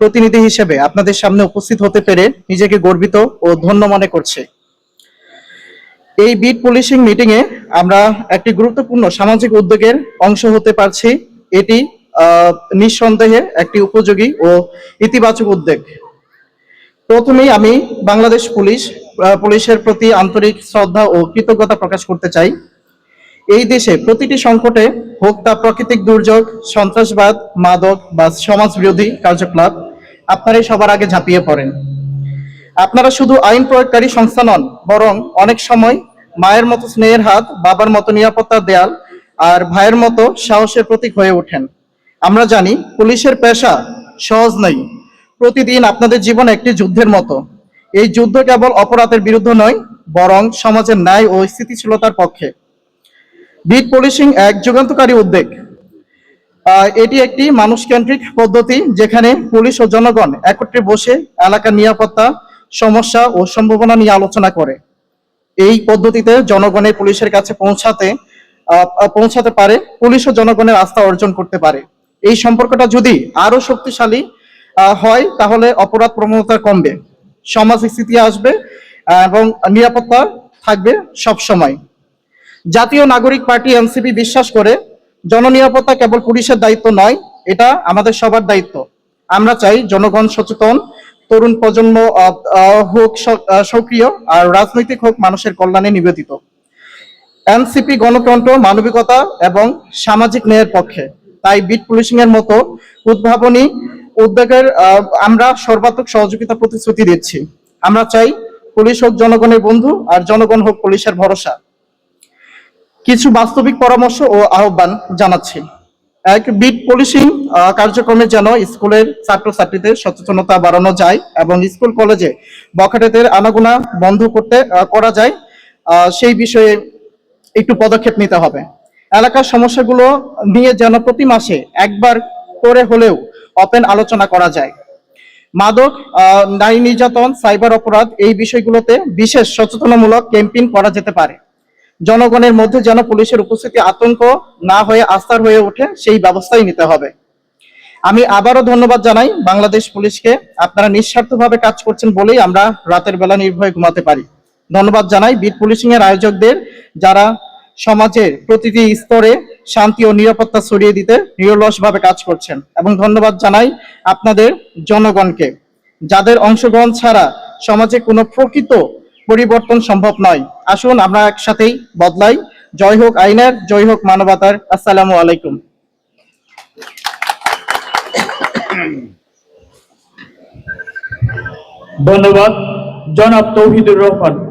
প্রতিনিধি হিসেবে আপনাদের সামনে উপস্থিত হতে পেরে নিজেকে গর্বিত ও ধন্য মনে করছে। এই বিট পুলিশিং মিটিং এ আমরা একটি গুরুত্বপূর্ণ সামাজিক উদ্যোগের অংশ হতে পারছি। এটি নিঃসন্দেহে একটি উপযোগী ও ইতিবাচক উদ্যোগ। প্রথমেই আমি বাংলাদেশ পুলিশ পুলিশের প্রতি আন্তরিক শ্রদ্ধা ও কৃতজ্ঞতা প্রকাশ করতে চাই। এই দেশে প্রতিটি সংকটে হোক তা প্রাকৃতিক দুর্যোগ, সন্ত্রাসবাদ, মাদক বা সমাজ বিরোধী কার্যকলাপ আপনারাই সবার আগে ঝাঁপিয়ে পড়েন। আপনারা শুধু আইন প্রয়োগকারী সংস্থা নন বরং অনেক সময় মায়ের মতো স্নেহের হাত বাবার মতো নিরাপত্তার দেয়াল আর ভাইয়ের মতো সাহসের প্রতীক হয়ে ওঠেন। আমরা জানি পুলিশের পেশা সহজ নয়। প্রতিদিন আপনাদের জীবন একটি যুদ্ধের মতো। এই যুদ্ধ কেবল অপরাধের বিরুদ্ধে নয় বরং সমাজের ন্যায় ও স্থিতিশীলতার পক্ষে। বিট পুলিশিং এক যুগান্তকারী উদ্যোগ। আহ, এটি একটি মানুষকেন্দ্রিক পদ্ধতি যেখানে পুলিশ ও জনগণ একত্রে বসে এলাকার নিরাপত্তা, সমস্যা ও সম্ভাবনা নিয়ে আলোচনা করে। এই পদ্ধতিতে জনগণের পুলিশের কাছে পৌঁছাতে পৌঁছাতে পারে, পুলিশ ও জনগণের আস্থা অর্জন করতে পারে। এই সম্পর্কটা যদি আরও শক্তিশালী হয়, তাহলে অপরাধ প্রবণতা কমবে। সমাজ স্থিতি আসবে এবং নিরাপত্তা থাকবে সব সময় জাতীয় নাগরিক পার্টি এনসিপি বিশ্বাস করে জননিরাপত্তা কেবল পুলিশের দায়িত্ব নয়, এটা আমাদের সবার দায়িত্ব। আমরা চাই জনগণ সচেতন, তরুণ প্রজন্ম হোক সক্রিয় আর রাজনৈতিক হোক মানুষের কল্যাণে নিবেদিত। এনসিপি গণতন্ত্র, মানবিকতা এবং সামাজিক ন্যায়ের পক্ষে। তাই বিট পুলিশিং এর মতো উদ্ভাবনী উদ্যোগের আমরা সর্বাত্মক সহযোগিতা প্রতিশ্রুতি দিচ্ছি। আমরা চাই পুলিশ হোক জনগণের বন্ধু আর জনগণ হোক পুলিশের ভরসা। কিছু বাস্তবিক পরামর্শ ও আহ্বান জানাচ্ছি। এক, বিট পুলিশিং কার্যক্রমে যেন স্কুলের ছাত্রছাত্রীদের সচেতনতা বাড়ানো যায় এবং স্কুল কলেজে বখাটেদের আনাগোনা বন্ধ করতে করা যায় সেই বিষয়ে একটু পদক্ষেপ নিতে হবে। এলাকার সমস্যাগুলো নিয়ে যেন প্রতি মাসে একবার করে হলেও ওপেন আলোচনা করা যায়। মাদক নারী নির্যাতন, সাইবার অপরাধ এই বিষয়গুলোতে বিশেষ সচেতনামূলক ক্যাম্পেইন করা যেতে পারে। জনগণের মধ্যে যেন পুলিশের উপস্থিতি আতঙ্ক না হয়ে আস্থার হয়ে ওঠে, সেই ব্যবস্থাই নিতে হবে। আমি আবারও ধন্যবাদ জানাই বাংলাদেশ পুলিশকে। আপনারা নিঃস্বার্থভাবে কাজ করছেন বলেই আমরা রাতের বেলা নির্ভয়ে ঘুমাতে পারি। ধন্যবাদ জানাই বীর পুলিশিং এর আয়োজকদের যারা সমাজের প্রতিটি স্তরে শান্তি ও নিরাপত্তা ছড়িয়ে দিতে নিরলসভাবে কাজ করছেন। এবং ধন্যবাদ জানাই আপনাদের জনগণকে। যাদের অংশগ্রহণ ছাড়া সমাজে কোনো প্রকৃত পরিবর্তন সম্ভব নয়। আসুন আমরা একসাথেই বদলাই। জয় হোক আইনের, জয় হোক মানবতার। আসসালামু আলাইকুম। ধন্যবাদ। জনাব তৌহিদুর রহমান।